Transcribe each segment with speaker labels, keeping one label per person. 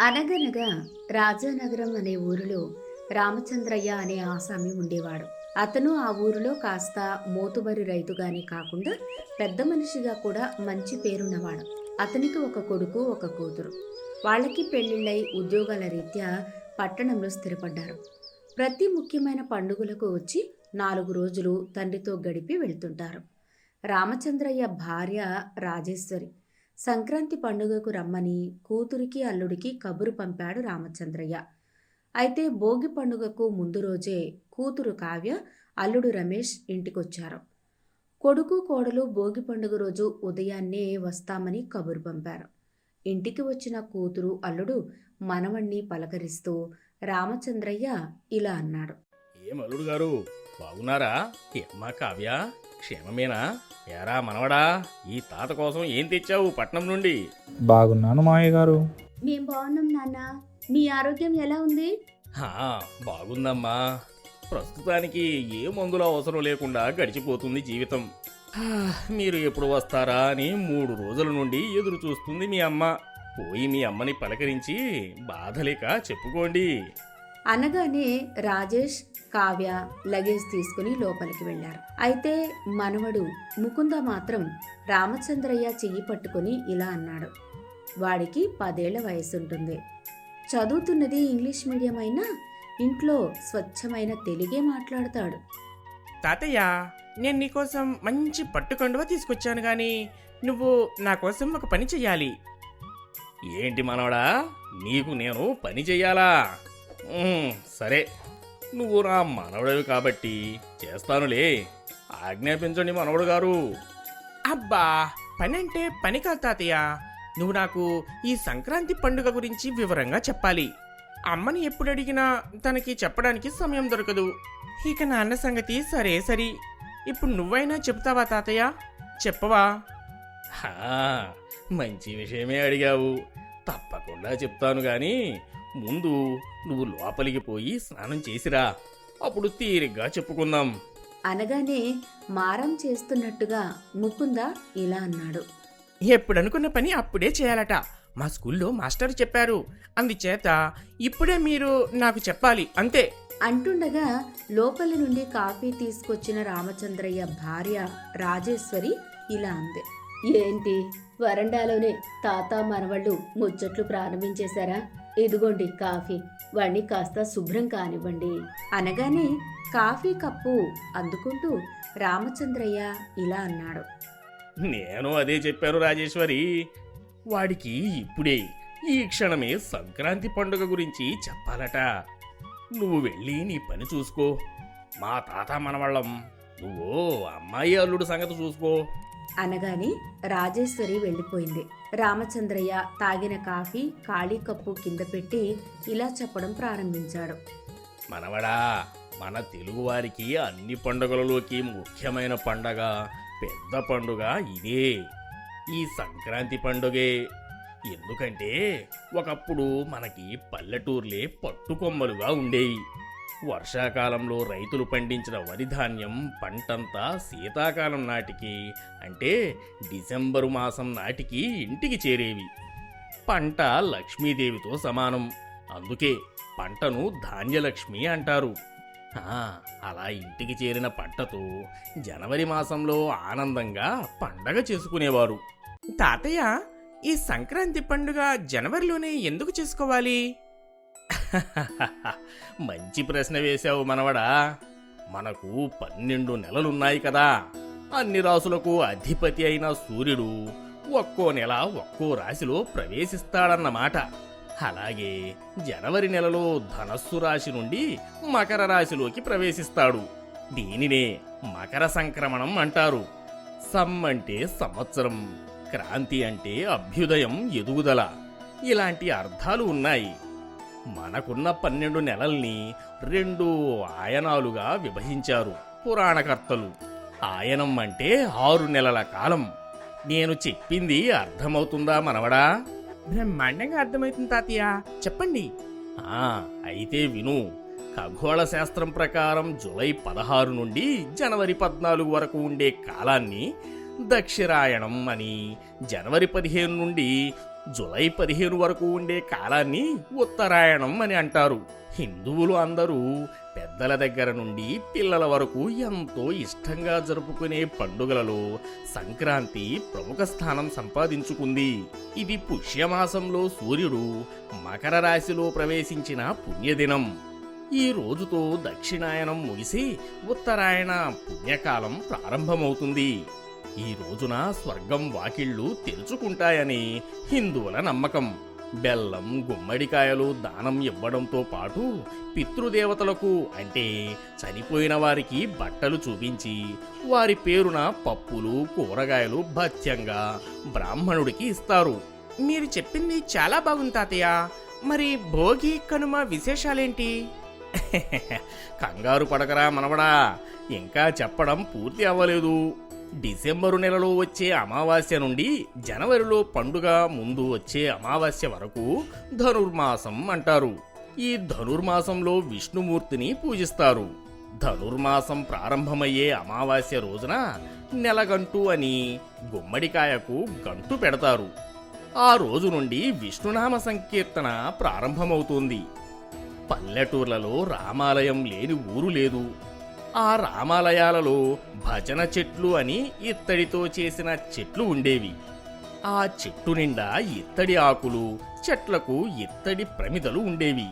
Speaker 1: అనగనగా రాజానగరం అనే ఊరిలో రామచంద్రయ్య అనే ఆసామి ఉండేవాడు. అతను ఆ ఊరిలో కాస్త మోతుబరి రైతుగానే కాకుండా పెద్ద మనిషిగా కూడా మంచి పేరున్నవాడు. అతనికి ఒక కొడుకు ఒక కూతురు. వాళ్ళకి పెళ్ళిళ్ళై ఉద్యోగాల రీత్యా పట్టణంలో స్థిరపడ్డారు. ప్రతి ముఖ్యమైన పండుగలకు వచ్చి నాలుగు రోజులు తండ్రితో గడిపి వెళ్తుంటారు. రామచంద్రయ్య భార్య రాజేశ్వరి. సంక్రాంతి పండుగకు రమ్మని కూతురికి అల్లుడికి కబురు పంపాడు రామచంద్రయ్య. అయితే భోగి పండుగకు ముందు రోజే కూతురు కావ్య అల్లుడు రమేష్ ఇంటికొచ్చారు. కొడుకు కోడలు భోగి పండుగ రోజు ఉదయాన్నే వస్తామని కబురు పంపారు. ఇంటికి వచ్చిన కూతురు అల్లుడు మనవణ్ణి పలకరిస్తూ రామచంద్రయ్య ఇలా అన్నాడు.
Speaker 2: ఏం అల్లుడు గారు బాగున్నారా? ఏమ్మా కావ్య? క్షేమమేనా? ఏరా మనవడా ఈ తాత కోసం ఏం తెచ్చావు పట్నం నుండి?
Speaker 3: బాగున్నాను మావయ్య గారు.
Speaker 1: మేం బాగున్నాం నాన్న. మీ ఆరోగ్యం ఎలా ఉంది?
Speaker 2: హా బాగుందమ్మా. ప్రస్తుతానికి ఏ మందుల అవసరం లేకుండా గడిచిపోతుంది జీవితం. హా, మీరు ఎప్పుడు వస్తారా అని మూడు రోజుల నుండి ఎదురు చూస్తుంది మీ అమ్మ. పోయి మీ అమ్మని పలకరించి బాధలేక చెప్పుకోండి.
Speaker 1: అనగానే రాజేష్ కావ్య లగేజ్ తీసుకుని లోపలికి వెళ్ళారు అయితే మనవడు ముకుంద మాత్రం రామచంద్రయ్య చెయ్యి పట్టుకుని ఇలా అన్నాడు. వాడికి పదేళ్ళ వయసుంటుంది. చదువుతున్నది ఇంగ్లీష్ మీడియం అయినా ఇంట్లో స్వచ్ఛమైన తెలుగే మాట్లాడతాడు.
Speaker 4: తాతయ్య నేను నీకోసం మంచి పట్టు కండువ తీసుకొచ్చాను గాని నువ్వు నా కోసం ఒక పని చెయ్యాలి.
Speaker 2: ఏంటి మనవడా? నీకు నేను పని చెయ్యాలా? సరే. నువ్వు నా మనవడవి కాబట్టి చేస్తానులే. ఆజ్ఞాపించండి మనవడు గారు.
Speaker 4: అబ్బా పని అంటే పని కాదు తాతయ్య. నువ్వు నాకు ఈ సంక్రాంతి పండుగ గురించి వివరంగా చెప్పాలి. అమ్మని ఎప్పుడు అడిగినా తనకి చెప్పడానికి సమయం దొరకదు. ఇక నాన్న సంగతి సరే సరి. ఇప్పుడు నువ్వైనా చెప్తావా తాతయ్య? చెప్పవా?
Speaker 2: హా, మంచి విషయమే అడిగావు. తప్పకుండా చెప్తాను గాని ముందు నువ్వు లోపలికి పోయి స్నానం చేసిరా. అప్పుడు తీరిగ్గా చెప్పుకుందాం.
Speaker 1: అనగానే మారం చేస్తున్నట్టుగా ముకుంద ఇలా అన్నాడు.
Speaker 4: ఎప్పుడు అనుకున్న పని అప్పుడే చేయాలట. మా స్కూల్లో మాస్టర్ చెప్పారు. అందుచేత ఇప్పుడే మీరు నాకు చెప్పాలి అంతే.
Speaker 1: అంటుండగా లోపలి నుండి కాఫీ తీసుకొచ్చిన రామచంద్రయ్య భార్య రాజేశ్వరి ఇలా అంది. ఏంటి వరండాలోనే తాత మనవళ్ళు ముచ్చట్లు ప్రారంభించేశారా? ఇదిగోండి కాఫీ. వాణ్ణి కాస్త శుభ్రం కానివ్వండి. అనగానే కాఫీ కప్పు అందుకుంటూ రామచంద్రయ్య ఇలా అన్నాడు.
Speaker 2: నేను అదే చెప్పాను రాజేశ్వరి. వాడికి ఇప్పుడే ఈ క్షణమే సంక్రాంతి పండుగ గురించి చెప్పాలట. నువ్వు వెళ్ళి నీ పని చూసుకో. మా తాత మనవాళ్ళం. నువ్వు అమ్మాయి అల్లుడు సంగతి చూసుకో.
Speaker 1: అనగానే రాజేశ్వరి వెళ్ళిపోయింది. రామచంద్రయ్య తాగిన కాఫీ ఖాళీ కప్పు కింద పెట్టి ఇలా చెప్పడం ప్రారంభించాడు.
Speaker 2: మనవడా మన తెలుగువారికి అన్ని పండుగలలోకి ముఖ్యమైన పండగ పెద్ద పండుగ ఇదే. ఈ సంక్రాంతి పండుగే. ఎందుకంటే ఒకప్పుడు మనకి పల్లెటూర్లే పట్టుకొమ్మలుగా ఉండేవి వర్షాకాలంలో రైతులు పండించిన వరి ధాన్యం పంటంతా శీతాకాలం నాటికి అంటే డిసెంబరు మాసం నాటికి ఇంటికి చేరేవి. పంట లక్ష్మీదేవితో సమానం. అందుకే పంటను ధాన్యలక్ష్మి అంటారు. అలా ఇంటికి చేరిన పంటతో జనవరి మాసంలో ఆనందంగా పండగ చేసుకునేవారు.
Speaker 4: తాతయ్య ఈ సంక్రాంతి పండుగ జనవరిలోనే ఎందుకు చేసుకోవాలి?
Speaker 2: మంచి ప్రశ్న వేశావు మనవడా. మనకు పన్నెండు నెలలున్నాయి కదా. అన్ని రాసులకు అధిపతి అయిన సూర్యుడు ఒక్కో నెల ఒక్కో రాశిలో ప్రవేశిస్తాడన్నమాట. అలాగే జనవరి నెలలో ధనస్సు రాశి నుండి మకర రాశిలోకి ప్రవేశిస్తాడు. దీనినే మకర సంక్రమణం అంటారు. సమ్ అంటే సంవత్సరం క్రాంతి అంటే అభ్యుదయం ఎదుగుదల. ఇలాంటి అర్థాలు ఉన్నాయి. మనకున్న పన్నెండు నెలల్ని రెండు ఆయనాలుగా విభజించారు పురాణకర్తలు. ఆయనం అంటే ఆరు నెలల కాలం. నేను చెప్పింది అర్థమవుతుందా మనవడా?
Speaker 4: బ్రహ్మాండంగా అర్థమవుతుంది తాతయ్య. చెప్పండి.
Speaker 2: ఆ అయితే విను. ఖగోళ శాస్త్రం ప్రకారం జూలై పదహారు నుండి జనవరి పద్నాలుగు వరకు ఉండే కాలాన్ని దక్షిరాయణం అని జనవరి పదిహేను నుండి జులై పదిహేను వరకు ఉండే కాలాన్ని ఉత్తరాయణం అని అంటారు. హిందువులు అందరూ పెద్దల దగ్గర నుండి పిల్లల వరకు ఎంతో ఇష్టంగా జరుపుకునే పండుగలలో సంక్రాంతి ప్రముఖ స్థానం సంపాదించుకుంది. ఇది పుష్యమాసంలో సూర్యుడు మకర రాశిలో ప్రవేశించిన పుణ్యదినం. ఈ రోజుతో దక్షిణాయనం ముగిసి ఉత్తరాయణ పుణ్యకాలం ప్రారంభమవుతుంది. ఈ రోజున స్వర్గం వాకిళ్ళు తెరుచుకుంటాయని హిందువుల నమ్మకం. బెల్లం గుమ్మడికాయలు దానం ఇవ్వడంతో పాటు పితృదేవతలకు అంటే చనిపోయిన వారికి బట్టలు చూపించి వారి పేరున పప్పులు కూరగాయలు భత్యంగా బ్రాహ్మణుడికి ఇస్తారు.
Speaker 4: మీరు చెప్పింది చాలా బాగుంది తాతయ్య. మరి భోగి కనుమ విశేషాలేంటి?
Speaker 2: కంగారు పడకరా మనవడా. ఇంకా చెప్పడం పూర్తి అవ్వలేదు. డిసెంబరు నెలలో వచ్చే అమావాస్య నుండి జనవరిలో పండుగ ముందు వచ్చే అమావాస్య వరకు ధనుర్మాసం అంటారు. ఈ ధనుర్మాసంలో విష్ణుమూర్తిని పూజిస్తారు. ధనుర్మాసం ప్రారంభమయ్యే అమావాస్య రోజున నెలగంటు అని గుమ్మడికాయకు గంటు పెడతారు. ఆ రోజు నుండి విష్ణునామ సంకీర్తన ప్రారంభమవుతుంది. పల్లెటూర్లలో రామాలయం లేని ఊరు లేదు. ఆ రామాలయాలలో భజన చెట్లు అని ఇత్తడితో చేసిన చెట్లు ఉండేవి. ఆ చెట్టు నిండా ఇత్తడి ఆకులు చెట్లకు ఇత్తడి ప్రమిదలు ఉండేవి.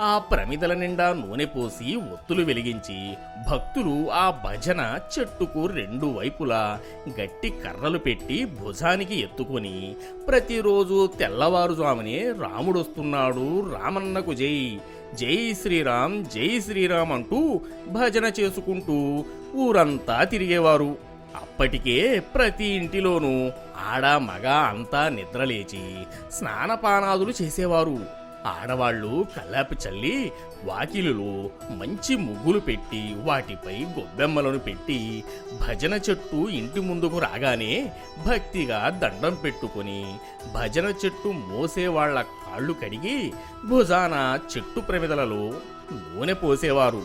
Speaker 2: ఆ ప్రమిదల నిండా నూనె పోసి ఒత్తులు వెలిగించి భక్తులు ఆ భజన చెట్టుకు రెండు వైపులా గట్టి కర్రలు పెట్టి భుజానికి ఎత్తుకొని ప్రతిరోజు తెల్లవారుజామునే రాముడొస్తున్నాడు రామన్నకు జై. జై శ్రీరామ్ జై శ్రీరామ్ అంటూ భజన చేసుకుంటూ ఊరంతా తిరిగేవారు. అప్పటికే ప్రతి ఇంటిలోనూ ఆడ మగ అంతా నిద్రలేచి స్నానపానాదులు చేసేవారు. ఆడవాళ్ళు కల్లాపి చల్లి వాకిలులు మంచి ముగ్గులు పెట్టి వాటిపై గొబ్బెమ్మలను పెట్టి భజన చెట్టు ఇంటి ముందుకు రాగానే భక్తిగా దండం పెట్టుకొని భజన చెట్టు మోసేవాళ్ళ కాళ్ళు కడిగి భుజాన చెట్టు ప్రమిదలలో నూనె పోసేవారు.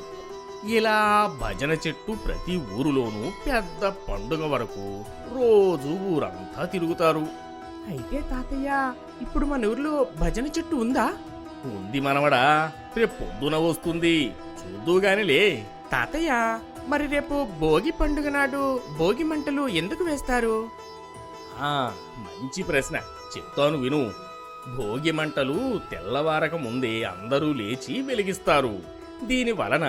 Speaker 2: ఇలా భజన చెట్టు ప్రతి ఊరులోనూ పెద్ద పండుగ వరకు రోజు ఊరంతా తిరుగుతారు.
Speaker 4: అయితే తాతయ్య ఇప్పుడు మన ఊర్లో భజన చెట్టు ఉందా?
Speaker 2: ఉంది మనవడా రేపు పొద్దున వస్తుంది. చూద్దుగానిలే
Speaker 4: తాతయ్య మరి రేపు భోగి పండుగ నాడు భోగి మంటలు ఎందుకు వేస్తారు?
Speaker 2: ఆ మంచి ప్రశ్న. చెప్తాను విను. భోగి మంటలు తెల్లవారక ముందే అందరూ లేచి వెలిగిస్తారు. దీని వలన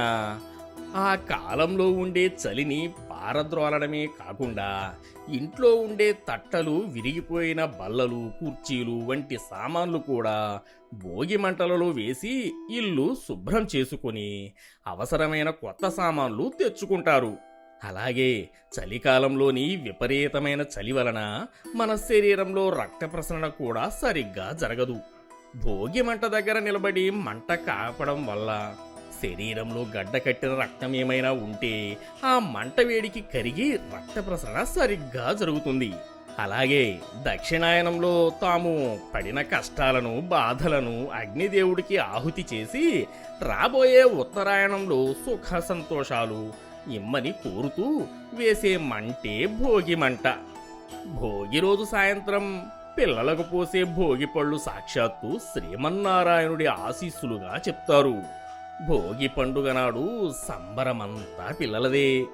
Speaker 2: ఆ కాలంలో ఉండే చలిని పారద్రోలడమే కాకుండా ఇంట్లో ఉండే తట్టలు విరిగిపోయిన బల్లలు కుర్చీలు వంటి సామాన్లు కూడా భోగి మంటలలో వేసి ఇల్లు శుభ్రం చేసుకొని అవసరమైన కొత్త సామాన్లు తెచ్చుకుంటారు. అలాగే చలికాలంలోని విపరీతమైన చలి వలన మన శరీరంలో రక్త ప్రసరణ కూడా సరిగ్గా జరగదు. భోగి మంట దగ్గర నిలబడి మంట కాపడం వల్ల శరీరంలో గడ్డ కట్టిన రక్తం ఏమైనా ఉంటే ఆ మంట వేడికి కరిగి రక్త ప్రసరణ సరిగ్గా జరుగుతుంది. అలాగే దక్షిణాయనంలో తాము పడిన కష్టాలను బాధలను అగ్నిదేవుడికి ఆహుతి చేసి రాబోయే ఉత్తరాయణంలో సుఖ సంతోషాలు ఇమ్మని కోరుతూ వేసే మంటే భోగి మంట భోగి రోజు సాయంత్రం పిల్లలకు పోసే భోగి పళ్ళు సాక్షాత్తు శ్రీమన్నారాయణుడి ఆశీస్సులుగా చెప్తారు. భోగి పండుగ నాడు సంబరమంతా పిల్లలదే.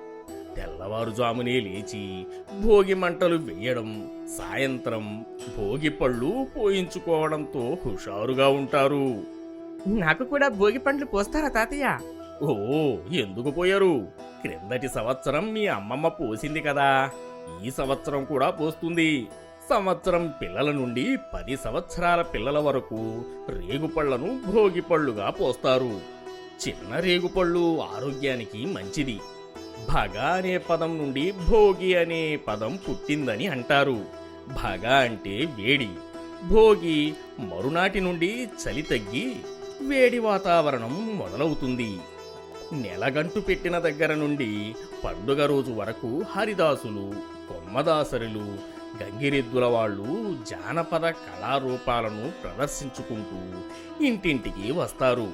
Speaker 2: తెల్లవారుజామునే లేచి భోగి మంటలు వేయడం సాయంత్రం భోగి పళ్ళు పోయించుకోవడంతో హుషారుగా ఉంటారు.
Speaker 4: నాకు కూడా భోగి పండ్లు పోస్తారా తాతయ్య?
Speaker 2: ఓ ఎందుకు పోయారు? క్రిందటి సంవత్సరం మీ అమ్మమ్మ పోసింది కదా. ఈ సంవత్సరం కూడా పోస్తుంది. సంవత్సరం పిల్లల నుండి పది సంవత్సరాల పిల్లల వరకు రేగుపళ్ళను భోగిపళ్ళుగా పోస్తారు. చిన్న రేగుపళ్ళు ఆరోగ్యానికి మంచిది. భగ అనే పదం నుండి భోగి అనే పదం పుట్టిందని అంటారు. భగ అంటే వేడి. భోగి మరునాటి నుండి చలి తగ్గి వేడి వాతావరణం మొదలవుతుంది. నెలగంటు పెట్టిన దగ్గర నుండి పండుగ రోజు వరకు హరిదాసులు కొమ్మదాసరులు గంగిరెద్దుల వాళ్ళు జానపద కళారూపాలను ప్రదర్శించుకుంటూ ఇంటింటికి వస్తారు.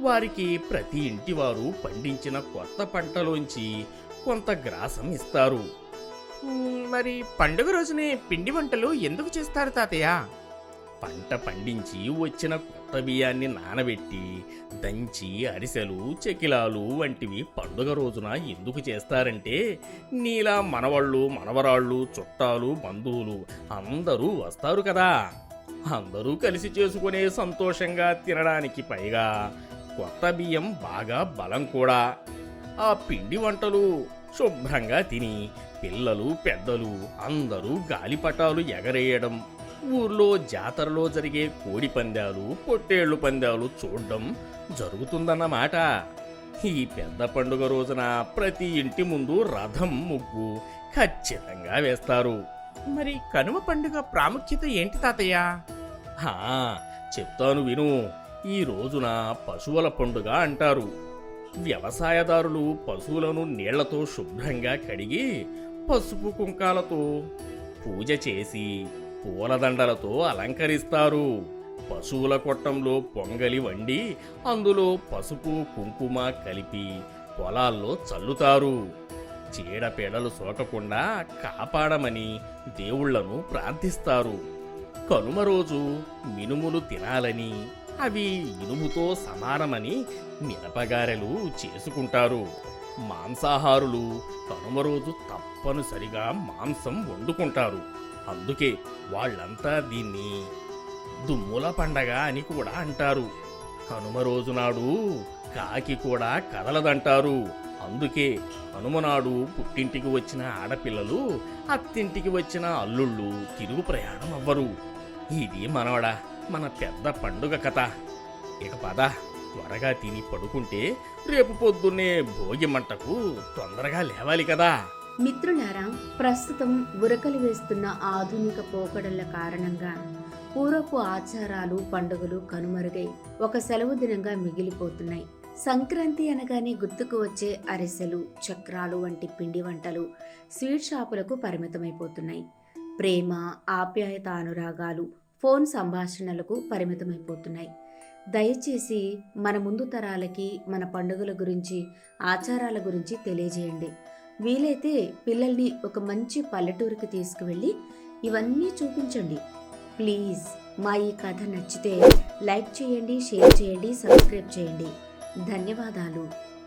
Speaker 2: వారికి ప్రతి ఇంటి వారు పండించిన కొత్త పంటలోంచి కొంత గ్రాసం ఇస్తారు.
Speaker 4: మరి పండుగ రోజునే పిండి వంటలు ఎందుకు చేస్తారు తాతయ్య?
Speaker 2: పంట పండించి వచ్చిన కొత్త బియ్యాన్ని నానబెట్టి దంచి అరిసెలు చెకిలాలు వంటివి పండుగ రోజున ఎందుకు చేస్తారంటే నీలా మనవళ్ళు మనవరాళ్ళు చుట్టాలు బంధువులు అందరూ వస్తారు కదా. అందరూ కలిసి చేసుకునే సంతోషంగా తినడానికి పైగా కొత్త బియ్యం బాగా బలం కూడా. ఆ పిండి వంటలు శుభ్రంగా తిని పిల్లలు పెద్దలు అందరూ గాలిపటాలు ఎగరేయడం ఊర్లో జాతరలో జరిగే కోడి పందాలు పొట్టేళ్ళు పందాలు చూడడం జరుగుతుందన్నమాట. ఈ పెద్ద పండుగ రోజున ప్రతి ఇంటి ముందు రథం ముగ్గు ఖచ్చితంగా వేస్తారు.
Speaker 4: మరి కనుమ పండుగ ప్రాముఖ్యత ఏంటి తాతయ్య?
Speaker 2: హా చెప్తాను విను. ఈ రోజున పశువుల పండుగ అంటారు. వ్యవసాయదారులు పశువులను నీళ్ళతో శుభ్రంగా కడిగి పసుపు కుంకాలతో పూజ చేసి పూలదండలతో అలంకరిస్తారు. పశువుల కొట్టంలో పొంగలి వండి అందులో పసుపు కుంకుమ కలిపి పొలాల్లో చల్లుతారు. చీడపీడలు సోకకుండా కాపాడమని దేవుళ్ళను ప్రార్థిస్తారు. కనుమ రోజు మినుములు తినాలని అవి ఇనుముతో సమానమని మినపగారెలు చేసుకుంటారు. మాంసాహారులు కనుమ రోజు తప్పనిసరిగా మాంసం వండుకుంటారు. అందుకే వాళ్ళంతా దీన్ని దుమ్ముల పండగ అని కూడా అంటారు. కనుమ రోజు నాడు కాకి కూడా కదలదంటారు. అందుకే కనుమ నాడు పుట్టింటికి వచ్చిన ఆడపిల్లలు అత్తింటికి వచ్చిన అల్లుళ్ళు తిరుగు ప్రయాణం అవ్వరు. ఇది మనవడా మన పెద్ద పండుగ కథ. ఇక పదా. త్వరగా తిని పడుకుంటే రేపు పొద్దున్నే భోగి మంటకు తొందరగా లేవాలి కదా.
Speaker 1: మిత్రులారా ప్రస్తుతం ఉరకలు వేస్తున్న ఆధునిక పోకడల కారణంగా పూర్వపు ఆచారాలు పండుగలు కనుమరుగై ఒక సెలవు దినంగా మిగిలిపోతున్నాయి. సంక్రాంతి అనగానే గుర్తుకు వచ్చే అరిసెలు చక్రాలు వంటి పిండి వంటలు స్వీట్ షాపులకు పరిమితమైపోతున్నాయి. ప్రేమ ఆప్యాయత అనురాగాలు ఫోన్ సంభాషణలకు పరిమితమైపోతున్నాయి. దయచేసి మన ముందు తరాలకి మన పండుగల గురించి ఆచారాల గురించి తెలియజేయండి. వీలైతే పిల్లల్ని ఒక మంచి పల్లెటూరుకి తీసుకువెళ్ళి ఇవన్నీ చూపించండి. ప్లీజ్ మా ఈ కథ నచ్చితే లైక్ చేయండి షేర్ చేయండి సబ్స్క్రైబ్ చేయండి. ధన్యవాదాలు.